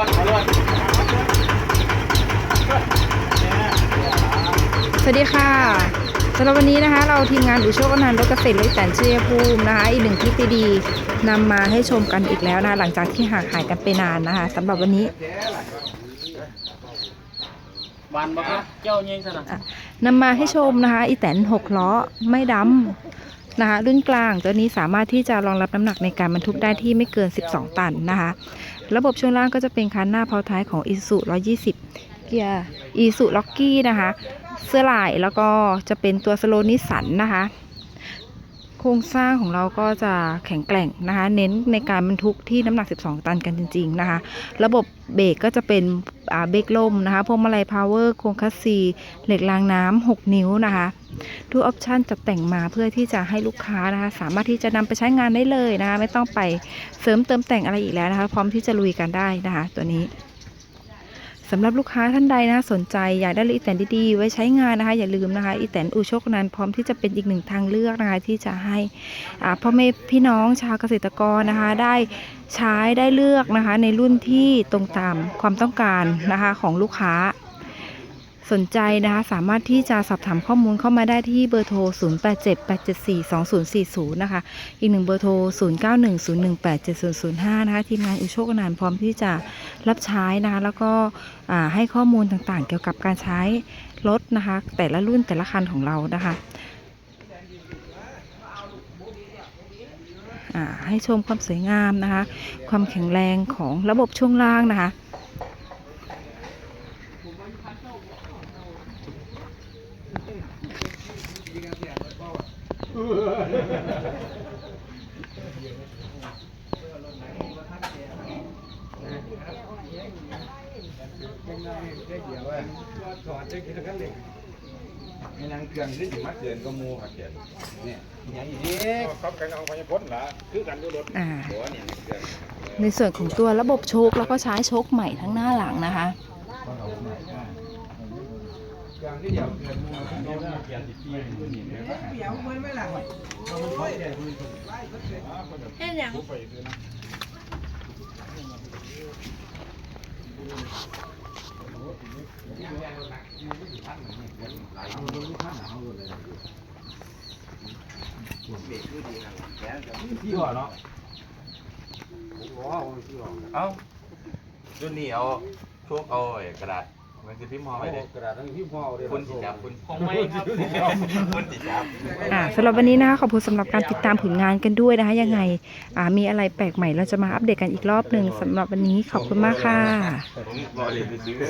วดเอาลวดสวัสดีค่ะสำหรับวันนี้นะคะ เราทีมงานอุโชคอนันต์รถเกษตรและแสนชัยภูมินะคะ อีกหนึ่งคลิปดีๆนำมาให้ชมกันอีกแล้วนะคะหลังจากที่ห่างหายกันไปนานนะคะสำหรับวันนี้บานบ่ครับเจ้าเงี้ยสนะอะนำมาให้ชมนะคะ อีแตนหกล้อไม่ดำ นะคะรุ่นกลางตัวนี้สามารถที่จะรองรับน้ำหนักในการบรรทุกได้ที่ไม่เกิน 12 ตันนะคะ ระบบช่วงล่างก็จะเป็นคันหน้าเพาท้ายของ i s u 120 เกียร์ i s u l o c k y นะคะ เสื้อลายแล้วก็จะเป็นตัวสโลนิสันนะคะโครงสร้างของเราก็จะแข็งแกร่งนะคะ เน้นในการบรรทุกที่น้ำหนัก 12 ตันกันจริง ๆ นะคะ ระบบเบรกก็จะเป็นเบรกลมนะคะพวงมาลัยพาวเวอร์โครงคัสซีเหล็กรางน้ำ6 นิ้วนะคะ ทุกออปชันจัดแต่งมาเพื่อที่จะให้ลูกค้านะคะ สามารถที่จะนำไปใช้งานได้เลยนะคะ ไม่ต้องไปเสริมเติมแต่งอะไรอีกแล้วนะคะ พร้อมที่จะลุยกันได้นะคะ ตัวนี้สำหรับลูกค้าท่านใดนะสนใจอยากได้อีแตนดีๆไว้ใช้งานนะคะ อย่าลืมนะคะอีแตนอูโชคนั้นพร้อมที่จะเป็นอีกหนึ่งทางเลือกนะคะ ที่จะให้พ่อแม่พี่น้องชาวเกษตรกรนะคะ ได้ใช้ได้เลือกนะคะ ในรุ่นที่ตรงตามความต้องการนะคะของลูกค้า สนใจนะคะสามารถที่จะสอบถามข้อมูลเข้ามาได้ที่เบอร์โทร 0878742040 นะคะ อีกหนึ่งเบอร์โทร 0910187005 นะคะ ทีมงานอุโชคอนันต์พร้อมที่จะรับใช้นะคะ แล้วก็ให้ข้อมูลต่างๆ เกี่ยวกับการใช้รถนะคะ แต่ละรุ่นแต่ละคันของเรานะคะให้ชมความสวยงามนะคะ ความแข็งแรงของระบบช่วงล่างนะคะ ม่นั่งเกลือนหรือสิมาเกลือนก็มูค่ะเกลือนเนี่ยอย่างนี้ครับกันเอาไปพ้นละคือกันอยู่รถหัวเนี่ยเกลือนในส่วนของตัวระบบโชคแล้วก็ใช้โชคใหม่ทั้งหน้าหลังนะคะ เกลือนที่เดียวเกลือนมูค่ะเนี่ยเกลือนที่ที่นี่เนี่ยที่หัวเนาะเอ้ารุ่นนี้เอาพว กเอาไอ้กระดาษมันคือพิมพ์ห่อไว้เลยกระดาษทั้งพี่พ่อเลยคุณติดจับคุณของไม่ครับคุณติดจับอ่าสำหรับวันนี้นะคะขอบคุณสำหรับการติดตามผลงานกันด้วยนะคะ ยังไงอ่ามีอะไรแปลกใหม่เราจะมาอัปเดตกันอีกรอบหนึ่งสำหรับวันนี้ขอบคุณมากค่ะ ผมบอกเลยไปซื้อ